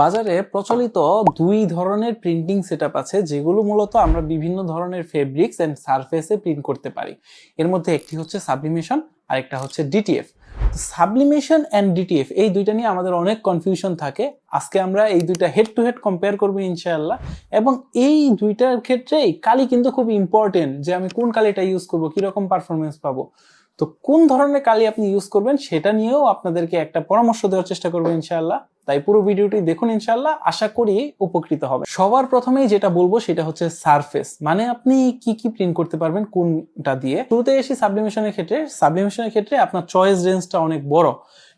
বাজারে প্রচলিত দুই ধরনের প্রিন্টিং সেটআপ আছে, যেগুলো মূলত আমরা বিভিন্ন ধরনের ফেব্রিক্স অ্যান্ড সারফেসে প্রিন্ট করতে পারি। এর মধ্যে একটি হচ্ছে সাবলিমেশন আর একটা হচ্ছে ডিটিএফ সাবলিমেশন অ্যান্ড ডিটিএফ এই দুইটা নিয়ে আমাদের অনেক কনফিউশন থাকে। আজকে আমরা এই দুইটা হেড টু হেড কম্পেয়ার করব ইনশাআল্লাহ। এবং এই দুইটার ক্ষেত্রেই কালি কিন্তু খুব ইম্পর্টেন্ট যে আমি কোন কালিটা ইউজ করব, কীরকম পারফরমেন্স পাবো। তো কোন ধরনের কালি আপনি ইউজ করবেন সেটা নিয়েও আপনাদেরকে একটা পরামর্শ দেওয়ার চেষ্টা করব ইনশাআল্লাহ। তাই পুরো ভিডিওটি দেখুন ইনশাআল্লাহ। আশা করি উপকৃত হবে। সবার প্রথমেই যেটা বলব সেটা হচ্ছে সারফেস মানে আপনি কি কি প্রিন্ট করতে পারবেন কোনটা দিয়ে? শুরুতে এসে সাবলিমেশনের ক্ষেত্রে সাবলিমেশনের ক্ষেত্রে আপনার চয়েস রেঞ্জটা অনেক বড়।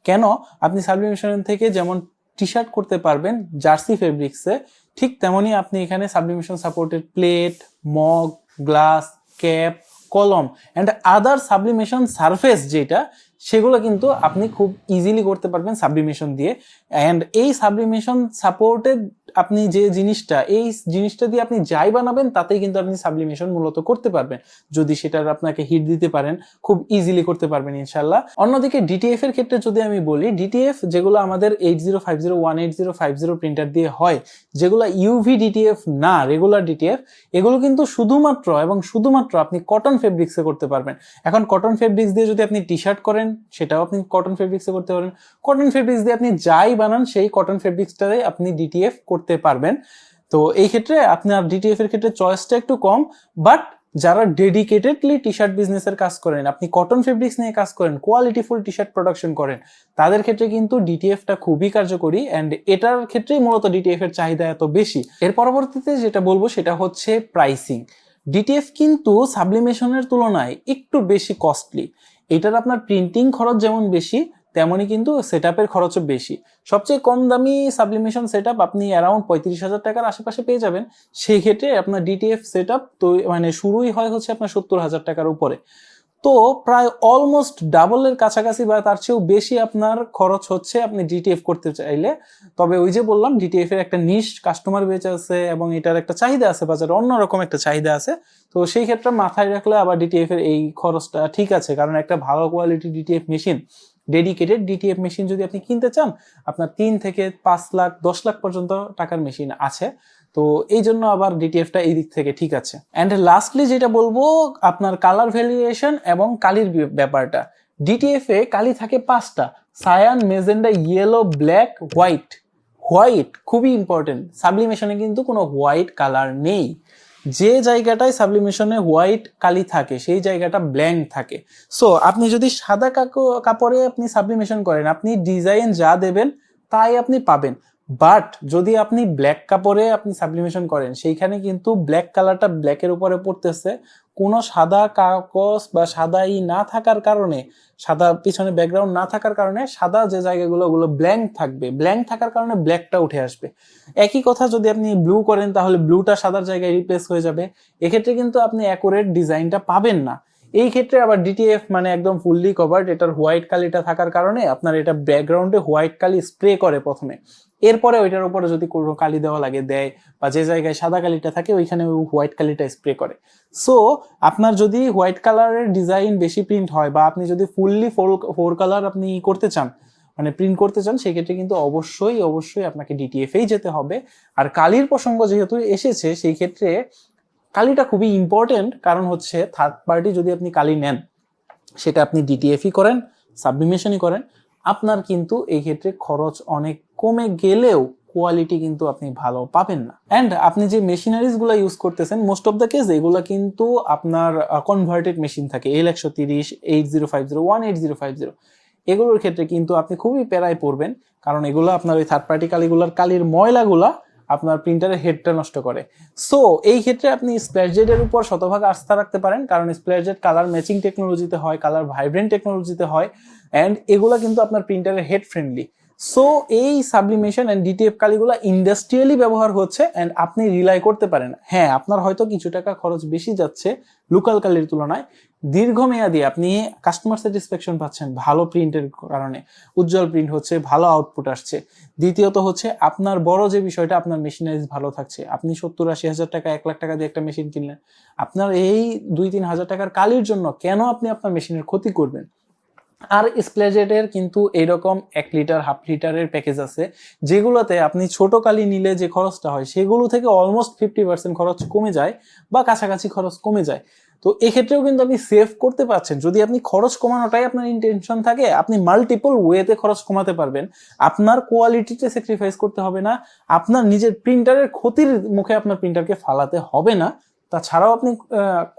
কেন? আপনি সাবলিমেশন থেকে যেমন টি শার্ট করতে পারবেন জার্সি ফেব্রিক্সে ঠিক তেমনই আপনি এখানে sublimation supported plate mug glass cap কলম অ্যান্ড আদার সাবলিমেশন সারফেস যেটা সেগুলো কিন্তু আপনি খুব ইজিলি করতে পারবেন সাবলিমেশন দিয়ে। অ্যান্ড এই সাবলিমেশন সাপোর্টেড আপনি যে জিনিসটা, এই জিনিসটা দিয়ে আপনি যাই বানাবেন, তাতেই কিন্তু আপনি সাবলিমেশন মূলত করতে পারবেন। যদি সেটার আপনাকে হিট দিতে পারেন, খুব ইজিলি করতে পারবেন ইনশাল্লাহ অন্যদিকে ডিটিএফ এর ক্ষেত্রে যদি আমি বলি ডিটিএফ যেগুলো আমাদের eight zero five zero one eight zero five zero printer দিয়ে হয়, যেগুলো ইউভি ডিটিএফ না রেগুলার ডিটিএফ এগুলো কিন্তু শুধুমাত্র এবং শুধুমাত্র আপনি কটন ফেব্রিক্সে করতে পারবেন। এখন কটন ফেব্রিক্স দিয়ে যদি আপনি টি শার্ট করেন সেটাও আপনি কটন ফেব্রিক্সে করতে পারেন। কটন ফেব্রিক্স দিয়ে আপনি যাই বানান, সেই কটন ফেব্রিক্সটাতে আপনি ডিটিএফ করতে পারবেন। তো এই ক্ষেত্রে আপনার ডিটিএফ এর ক্ষেত্রে চয়েসটা একটু কম বাট যারা ডেডিকেটেডলি টি শার্ট বিজনেসের কাজ করেন, আপনি কটন ফেব্রিক্স নিয়ে কাজ করেন কোয়ালিটিফুল টি শার্ট প্রোডাকশন করেন, তাদের ক্ষেত্রে কিন্তু ডিটিএফটা খুবই কার্যকরী অ্যান্ড এটার ক্ষেত্রেই মূলত ডিটিএফ এর চাহিদা এত বেশি। এর পরবর্তীতে যেটা বলব সেটা হচ্ছে প্রাইসিং ডিটিএফ কিন্তু সাবলিমেশনের তুলনায় একটু বেশি কস্টলি এটার আপনার প্রিন্টিং খরচ যেমন বেশি, তেমনই কিন্তু সেট আপের খরচও বেশি। সবচেয়ে কম দামি সাবলিমেশন সেট আপনি অ্যারাউন্ড পঁয়ত্রিশ হাজার টাকার আশেপাশে পেয়ে যাবেন। সেই ক্ষেত্রে আপনার ডিটিএফ সেট আপ তো মানে শুরুই হয় হচ্ছে আপনার সত্তর হাজার টাকার উপরে। তো প্রায় অলমোস্ট ডাবলের কাছাকাছি বা তার চেয়েও বেশি আপনার খরচ হচ্ছে আপনি ডিটিএফ করতে চাইলে। তবে ওই যে বললাম ডিটিএফ এর একটা নিশ কাস্টমার বেচ আছে এবং এটার একটা চাহিদা আছে, বাজারে অন্যরকম একটা চাহিদা আছে। তো সেই ক্ষেত্রে মাথায় রাখলে আবার ডিটিএফ এর এই খরচটা ঠিক আছে, কারণ একটা ভালো quality DTF machine dedicated DTF machine যদি আপনি কিনতে চান, আপনার তিন থেকে পাঁচ লাখ, দশ লাখ পর্যন্ত টাকার মেশিন আছে। তো এই জন্য আবার ডিটিএফটা এই দিক থেকে ঠিক আছে। অ্যান্ড লাস্টলি যেটা বলব, আপনার কালার ভ্যারিয়েশন এবং কালির ব্যাপারটা। ডিটিএফ এ কালি থাকে পাঁচটা। Cyan magenta yellow black white white খুবই ইম্পর্টেন্ট সাবলিমেশনে কিন্তু কোনো হোয়াইট কালার নেই। যে জায়গাটায় সাবলিমেশনে হোয়াইট কালি থাকে, সেই জায়গাটা ব্ল্যাঙ্ক থাকে। সো আপনি যদি সাদা কাপড়ে আপনি সাবলিমেশন করেন, আপনি ডিজাইন যা দেবেন, তাই আপনি পাবেন। বাট যদি আপনি ব্ল্যাক কাপড়ে আপনি সাবলিমেশন করেন, সেইখানে কিন্তু ব্ল্যাক কালারটা ব্ল্যাকের উপরে পড়তেছে। কোনো সাদা কাগজ বা সাদা ই না থাকার কারণে, সাদা পিছনে ব্যাকগ্রাউন্ড না থাকার কারণে সাদা যে জায়গাগুলো, ওগুলো ব্ল্যাঙ্ক থাকবে। ব্ল্যাঙ্ক থাকার কারণে ব্ল্যাকটা উঠে আসবে। একই কথা যদি আপনি ব্লু করেন, তাহলে ব্লুটা সাদার জায়গায় রিপ্লেস হয়ে যাবে। এক্ষেত্রে কিন্তু আপনি অ্যাকুরেট ডিজাইনটা পাবেন না। এই ক্ষেত্রে আবার ডিটিএফ মানে একদম ফুললি কভার্ড এটার হোয়াইট কালিটা থাকার কারণে আপনার এটা ব্যাকগ্রাউন্ডে হোয়াইট কালি স্প্রে করে প্রথমে। এরপরে ওইটার উপরে যদি কোনো কালি দেওয়া লাগে, দেয় বা যে জায়গায় সাদা কালিটা থাকে, ওইখানে হোয়াইট কালিটা স্প্রে করে। সো আপনার যদি হোয়াইট কালারের ডিজাইন বেশি প্রিন্ট হয় বা আপনি যদি ফুললি ফোর ফোর কালার আপনি করতে চান মানে প্রিন্ট করতে চান, সেক্ষেত্রে কিন্তু অবশ্যই অবশ্যই আপনাকে ডিটিএফেই যেতে হবে। আর কালির প্রসঙ্গ যেহেতু এসেছে, সেই ক্ষেত্রে কালিটা খুবই ইম্পর্টেন্ট কারণ হচ্ছে থার্ড পার্টি যদি আপনি কালি নেন, সেটা আপনি ডিটিএফই করেন সাবলিমেশনই করেন, আপনার কিন্তু এই ক্ষেত্রে খরচ অনেক কমে গেলেও কোয়ালিটি কিন্তু আপনি ভালো পাবেন না। অ্যান্ড আপনি যে মেশিনারিজগুলো ইউজ করতেছেন মোস্ট অফ দ্য কেস এগুলো কিন্তু আপনার কনভার্টেড মেশিন থাকে। এল একশো তিরিশ eight zero five zero one eight zero five zero এগুলোর ক্ষেত্রে কিন্তু আপনি খুবই প্যারায় পড়বেন, কারণ এগুলো আপনার ওই থার্ড পার্টি কালিগুলার, কালির ময়লাগুলা আপনার প্রিন্টারের হেডটা নষ্ট করে। সো এই ক্ষেত্রে আপনি স্প্ল্যাশজেটের উপর শতভাগ আস্থা রাখতে পারেন, কারণ স্প্ল্যাশজেট কালার ম্যাচিং টেকনোলজিতে হয় কালার ভাইব্রেন্ট টেকনোলজিতে হয় অ্যান্ড এগুলো কিন্তু আপনার প্রিন্টারের হেড ফ্রেন্ডলি সো এই সাবলিমেশন অ্যান্ড ডিটিএফ কালিগুলো ইন্ডাস্ট্রিয়ালি ব্যবহার হচ্ছে অ্যান্ড আপনি রিলাই করতে পারেন। হ্যাঁ আপনার হয়তো কিছু টাকা খরচ বেশি যাচ্ছে লোকাল কালির তুলনায়। দীর্ঘমেয়াদী আপনি কাস্টমার স্যাটিসফ্যাকশন পাচ্ছেন ভালো প্রিন্টের কারণে। উজ্জ্বল প্রিন্ট হচ্ছে, ভালো আউটপুট আসছে। দ্বিতীয়ত হচ্ছে, আপনার বড় যে বিষয়টা, আপনার মেশিনারিজ ভালো থাকছে। আপনি সত্তর আশি হাজার টাকা, এক লাখ টাকা দিয়ে একটা মেশিন কিনলেন। আপনার এই দুই তিন হাজার টাকার কালির জন্য কেন আপনি আপনার মেশিনের ক্ষতি করবেন? আর স্প্লেজেটের কিন্তু এইরকম এক লিটার, হাফ লিটারের প্যাকেজ আছে, যেগুলোতে আপনি ছোট কালি নিলে যে খরচটা হয়, সেগুলো থেকে অলমোস্ট ফিফটি পার্সেন্ট খরচ কমে যায় বা কাছাকাছি খরচ কমে যায়। তো এক্ষেত্রেও কিন্তু আপনি সেভ করতে পারছেন। যদি আপনি খরচ কমানোটাই আপনার ইন্টেনশন থাকে, আপনি মাল্টিপল ওয়েতে খরচ কমাতে পারবেন। আপনার কোয়ালিটিতে স্যাক্রিফাইস করতে হবে না। আপনার নিজের প্রিন্টারের ক্ষতির মুখে আপনার প্রিন্টারকে ফালাতে হবে না। তাছাড়াও আপনি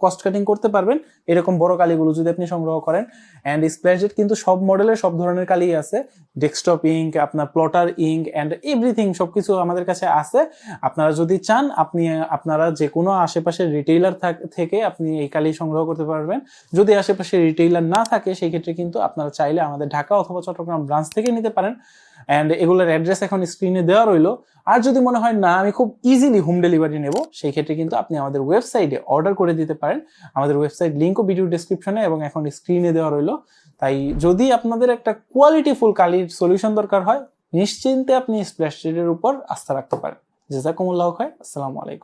কস্ট কাটিং করতে পারবেন। এরকম বড় কালিগুলো যদি আপনি সংগ্রহ করেন। অ্যান্ড স্প্ল্যাশজেট কিন্তু সব মডেলের সব ধরনের কালি আছে। ডেস্কটপ ইঙ্ক আপনার প্লটার ইঙ্ক অ্যান্ড এভরিথিং সব কিছু আমাদের কাছে আছে। আপনারা যদি চান, আপনি, আপনারা যে কোনো আশেপাশের রিটেইলার থেকে আপনি এই কালি সংগ্রহ করতে পারবেন। যদি আশেপাশে রিটেইলার না থাকে, সেই ক্ষেত্রে কিন্তু আপনারা চাইলে আমাদের ঢাকা অথবা চট্টগ্রাম ব্রাঞ্চ থেকে নিতে পারেন। অ্যান্ড এগুলোর অ্যাড্রেস এখন স্ক্রিনে দেওয়া রইল। আর যদি মনে হয়, না, আমি খুব ইজিলি হোম ডেলিভারি নেব, সেই ক্ষেত্রে কিন্তু আপনি আমাদের ওয়েবসাইটে অর্ডার করে দিতে পারেন। আমাদের ওয়েবসাইট লিঙ্কও ভিডিও ডিসক্রিপশনে এবং এখন স্ক্রিনে দেওয়া রইল। তাই যদি আপনাদের একটা কোয়ালিটিফুল কালির সলিউশন দরকার হয়, নিশ্চিন্তে আপনি স্প্ল্যাশ উপর আস্থা রাখতে পারেন। জেজাকুমুল্লাহ হয় আসসালামু আলাইকুম।